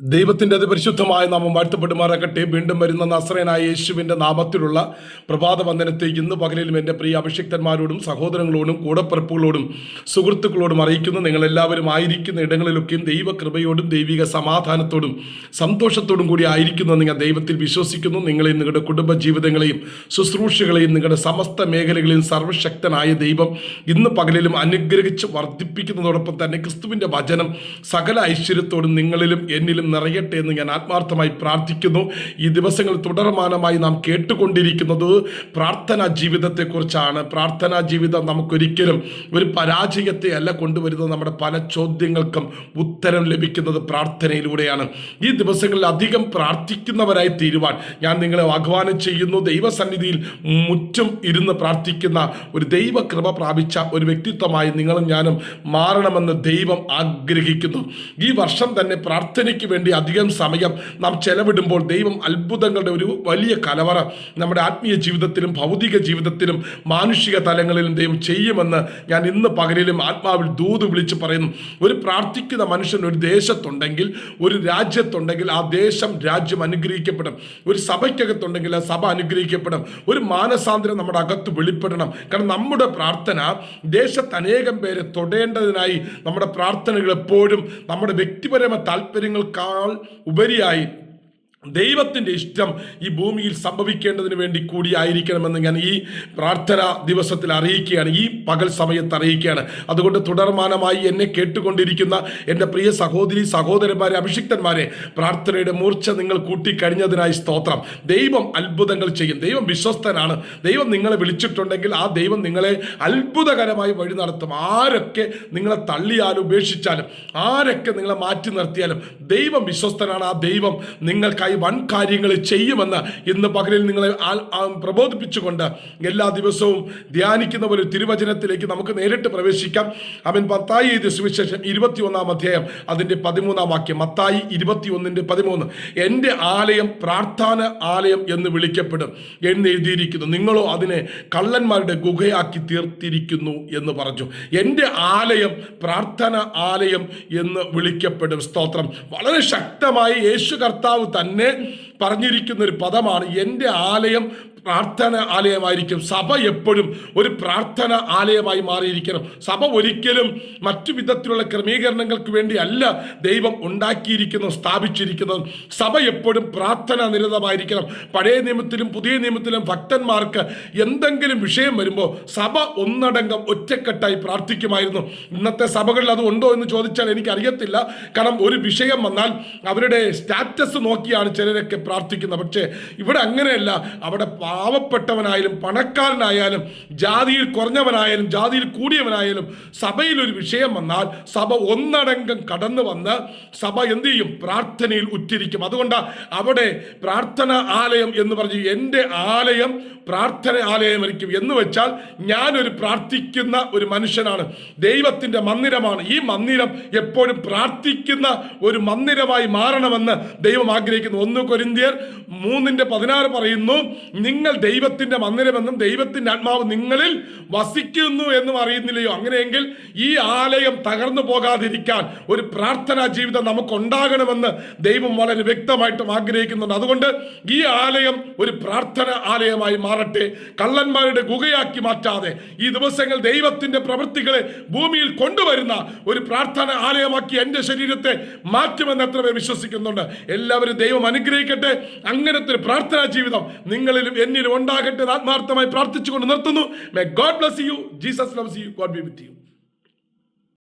ദൈവത്തിന്റെ അതിപരിശുദ്ധമായ നാമം വാഴ്ത്തപ്പെടുമാറാകട്ടെ. വീണ്ടും വരുന്ന നസ്രയനായ യേശുവിന്റെ നാമത്തിലുള്ള പ്രഭാത വന്ദനത്തെ ഇന്ന് പകലിലും എന്റെ പ്രിയ അഭിഷിക്തന്മാരോടും സഹോദരങ്ങളോടും കൂടപ്പിറപ്പുകളോടും സുഹൃത്തുക്കളോടും അറിയിക്കുന്നു. നിങ്ങളെല്ലാവരും ആയിരിക്കുന്ന ഇടങ്ങളിലൊക്കെയും ദൈവകൃപയോടും ദൈവിക സമാധാനത്തോടും സന്തോഷത്തോടും കൂടി ആയിരിക്കുന്നു ഞാൻ ദൈവത്തിൽ വിശ്വസിക്കുന്നു. നിങ്ങളെയും നിങ്ങളുടെ കുടുംബജീവിതങ്ങളെയും ശുശ്രൂഷകളെയും നിങ്ങളുടെ സമസ്ത മേഖലകളിലും സർവശക്തനായ ദൈവം ഇന്ന് പകലിലും അനുഗ്രഹിച്ച് വർദ്ധിപ്പിക്കുന്നതോടൊപ്പം തന്നെ ക്രിസ്തുവിന്റെ വചനം സകല ഐശ്വര്യത്തോടും നിങ്ങളിലും എന്നിലും നിറയട്ടെ എന്ന് ഞാൻ ആത്മാർത്ഥമായി പ്രാർത്ഥിക്കുന്നു. ഈ ദിവസങ്ങൾ തുടർമാനമായി നാം കേട്ടുകൊണ്ടിരിക്കുന്നത് പ്രാർത്ഥനാ ജീവിതത്തെക്കുറിച്ചാണ്. പ്രാർത്ഥനാ ജീവിതം നമുക്കൊരിക്കലും ഒരു പരാജയത്തെ അല്ല കൊണ്ടുവരുന്നത്. നമ്മുടെ പല ചോദ്യങ്ങൾക്കും ഉത്തരം ലഭിക്കുന്നത് പ്രാർത്ഥനയിലൂടെയാണ്. ഈ ദിവസങ്ങളിൽ അധികം പ്രാർത്ഥിക്കുന്നവരായി തീരുവാൻ ഞാൻ നിങ്ങളെ ആഹ്വാനം ചെയ്യുന്നു. ദൈവസന്നിധിയിൽ മുറ്റും ഇരുന്ന് പ്രാർത്ഥിക്കുന്ന ഒരു ദൈവ കൃപ പ്രാപിച്ച ഒരു വ്യക്തിത്വമായി നിങ്ങളും ഞാനും മാറണമെന്ന് ദൈവം ആഗ്രഹിക്കുന്നു. ഈ വർഷം തന്നെ പ്രാർത്ഥനയ്ക്ക് വേണ്ടി അധികം സമയം നാം ചെലവിടുമ്പോൾ ദൈവം അത്ഭുതങ്ങളുടെ ഒരു വലിയ കലവറ നമ്മുടെ ആത്മീയ ജീവിതത്തിലും ഭൗതിക ജീവിതത്തിലും മാനുഷിക തലങ്ങളിലും ദൈവം ചെയ്യുമെന്ന് ഞാൻ ഇന്ന് പകലിലും ആത്മാവിൽ ദൂത് വിളിച്ച് പറയുന്നു. ഒരു പ്രാർത്ഥിക്കുന്ന മനുഷ്യൻ ഒരു ദേശത്തുണ്ടെങ്കിൽ ഒരു രാജ്യത്തുണ്ടെങ്കിൽ ആ ദേശം രാജ്യം അനുഗ്രഹിക്കപ്പെടും ഒരു സഭയ്ക്കകത്തുണ്ടെങ്കിൽ ആ സഭ അനുഗ്രഹിക്കപ്പെടും ഒരു മാനസാന്തരം നമ്മുടെ അകത്ത് വെളിപ്പെടണം. കാരണം നമ്മുടെ പ്രാർത്ഥന ദേശത്ത് അനേകം പേരെ തൊടേണ്ടതിനായി നമ്മുടെ പ്രാർത്ഥനകൾ എപ്പോഴും നമ്മുടെ വ്യക്തിപരമായ താല്പര്യങ്ങൾക്കാൾ ഉപരിയായി ദൈവത്തിന്റെ ഇഷ്ടം ഈ ഭൂമിയിൽ സംഭവിക്കേണ്ടതിന് വേണ്ടി കൂടിയായിരിക്കണമെന്ന് ഞാൻ ഈ പ്രാർത്ഥന ദിവസത്തിൽ അറിയിക്കുകയാണ് ഈ പകൽ സമയത്ത് അറിയിക്കുകയാണ്. അതുകൊണ്ട് തുടർമാനമായി എന്നെ കേട്ടുകൊണ്ടിരിക്കുന്ന എന്റെ പ്രിയ സഹോദരി സഹോദരന്മാരെ അഭിഷിക്തന്മാരെ പ്രാർത്ഥനയുടെ മൂർച്ച നിങ്ങൾ കൂട്ടിക്കഴിഞ്ഞതിനായി സ്തോത്രം. ദൈവം അത്ഭുതങ്ങൾ ചെയ്യും. ദൈവം വിശ്വസ്തനാണ്. ദൈവം നിങ്ങളെ വിളിച്ചിട്ടുണ്ടെങ്കിൽ ആ ദൈവം നിങ്ങളെ അത്ഭുതകരമായി വഴി നടത്തും. ആരൊക്കെ നിങ്ങളെ തള്ളിയാലും ഉപേക്ഷിച്ചാലും ആരൊക്കെ നിങ്ങളെ മാറ്റി നിർത്തിയാലും ദൈവം വിശ്വസ്തനാണ്. ആ ദൈവം നിങ്ങൾക്കായി വൻ കാര്യങ്ങൾ ചെയ്യുമെന്ന് ഇന്ന് പകലിൽ നിങ്ങളെ പ്രബോധിപ്പിച്ചുകൊണ്ട് എല്ലാ ദിവസവും ധ്യാനിക്കുന്ന ഒരു തിരുവചനത്തിലേക്ക് നമുക്ക് നേരിട്ട് പ്രവേശിക്കാം. അവൻ മത്തായി എഴുതിയ സുവിശേഷം ഇരുപത്തിയൊന്നാം അധ്യായം അതിന്റെ പതിമൂന്നാം വാക്യം. മത്തായി ഇരുപത്തിയൊന്നിന്റെ പതിമൂന്ന്. എന്റെ ആലയം പ്രാർത്ഥന ആലയം എന്ന് വിളിക്കപ്പെടും എന്ന് എഴുതിയിരിക്കുന്നു. നിങ്ങളോ അതിനെ കള്ളന്മാരുടെ ഗുഹയാക്കി തീർത്തിരിക്കുന്നു എന്ന് പറഞ്ഞു. എന്റെ ആലയം പ്രാർത്ഥന ആലയം എന്ന് വിളിക്കപ്പെടും സ്തോത്രം. വളരെ ശക്തമായി യേശു കർത്താവ് തന്നെ പറഞ്ഞിരിക്കുന്ന ഒരു പദമാണ് എന്റെ ആലയം പ്രാർത്ഥന ആലയമായിരിക്കും. സഭ എപ്പോഴും ഒരു പ്രാർത്ഥന ആലയമായി മാറിയിരിക്കണം. സഭ ഒരിക്കലും മറ്റു വിധത്തിലുള്ള ക്രമീകരണങ്ങൾക്ക് വേണ്ടി അല്ല ദൈവം ഉണ്ടാക്കിയിരിക്കുന്നത് സ്ഥാപിച്ചിരിക്കുന്നത്. സഭ എപ്പോഴും പ്രാർത്ഥന നിരതമായിരിക്കണം. പഴയ നിയമത്തിലും പുതിയ നിയമത്തിലും ഭക്തന്മാർക്ക് എന്തെങ്കിലും വിഷയം വരുമ്പോൾ സഭ ഒന്നടങ്കം ഒറ്റക്കെട്ടായി പ്രാർത്ഥിക്കുമായിരുന്നു. ഇന്നത്തെ സഭകളിൽ അത് ഉണ്ടോ എന്ന് ചോദിച്ചാൽ എനിക്ക് അറിയത്തില്ല കാരണം ഒരു വിഷയം വന്നാൽ അവരുടെ സ്റ്റാറ്റസ് നോക്കിയാണ് ചിലരൊക്കെ പ്രാർത്ഥിക്കുന്നത്. പക്ഷേ ഇവിടെ അങ്ങനെയല്ല. അവിടെ പാവപ്പെട്ടവനായാലും പണക്കാരനായാലും ജാതിയിൽ കുറഞ്ഞവനായാലും ജാതിയിൽ കൂടിയവനായാലും സഭയിൽ ഒരു വിഷയം വന്നാൽ സഭ ഒന്നടങ്കം കടന്നു വന്ന് സഭ എന്ത് ചെയ്യും? പ്രാർത്ഥനയിൽ ഉറ്റിരിക്കും. അതുകൊണ്ട് അവിടെ പ്രാർത്ഥന ആലയം എന്ന് പറഞ്ഞു എന്റെ ആലയം പ്രാർത്ഥന ആലയമായിരിക്കും എന്ന് വെച്ചാൽ ഞാനൊരു പ്രാർത്ഥിക്കുന്ന ഒരു മനുഷ്യനാണ്. ദൈവത്തിന്റെ മന്ദിരമാണ്. ഈ മന്ദിരം എപ്പോഴും പ്രാർത്ഥിക്കുന്ന ഒരു മന്ദിരമായി മാറണമെന്ന് ദൈവം ആഗ്രഹിക്കുന്നു. ഒന്ന് കൊരിന്തിയർ മൂന്നിന്റെ പതിനാറ് പറയുന്നു നിങ്ങൾ ദൈവത്തിന്റെ മന്ദിരമെന്നും ദൈവത്തിന്റെ ആത്മാവ് നിങ്ങളിൽ വസിക്കുന്നു എന്നും അറിയുന്നില്ലയോ? അങ്ങനെയെങ്കിൽ ഈ ആലയം തകർന്നു പോകാതിരിക്കാൻ ഒരു പ്രാർത്ഥനാ ജീവിതം നമുക്ക് ഉണ്ടാകണമെന്ന് ദൈവം വളരെ വ്യക്തമായിട്ടും ആഗ്രഹിക്കുന്നുണ്ട്. അതുകൊണ്ട് ഈ ആലയം ഒരു പ്രാർത്ഥന ആലയമായി മാറട്ടെ. കള്ളന്മാരുടെ ഗുഹയാക്കി മാറ്റാതെ ഈ ദിവസങ്ങൾ ദൈവത്തിന്റെ പ്രവൃത്തികളെ ഭൂമിയിൽ കൊണ്ടുവരുന്ന ഒരു പ്രാർത്ഥന ആലയമാക്കി എന്റെ ശരീരത്തെ മാറ്റുമെന്ന് എത്ര വിശ്വസിക്കുന്നുണ്ട്. എല്ലാവരും ദൈവം അനുഗ്രഹിക്കട്ടെ. അങ്ങനത്തെ ഒരു പ്രാർത്ഥനാ ജീവിതം നിങ്ങളിലും എന്നിലും ഉണ്ടാകട്ടെ ആത്മാർത്ഥമായി പ്രാർത്ഥിച്ചുകൊണ്ട് നിർത്തുന്നു. May God bless you Jesus loves you God be with you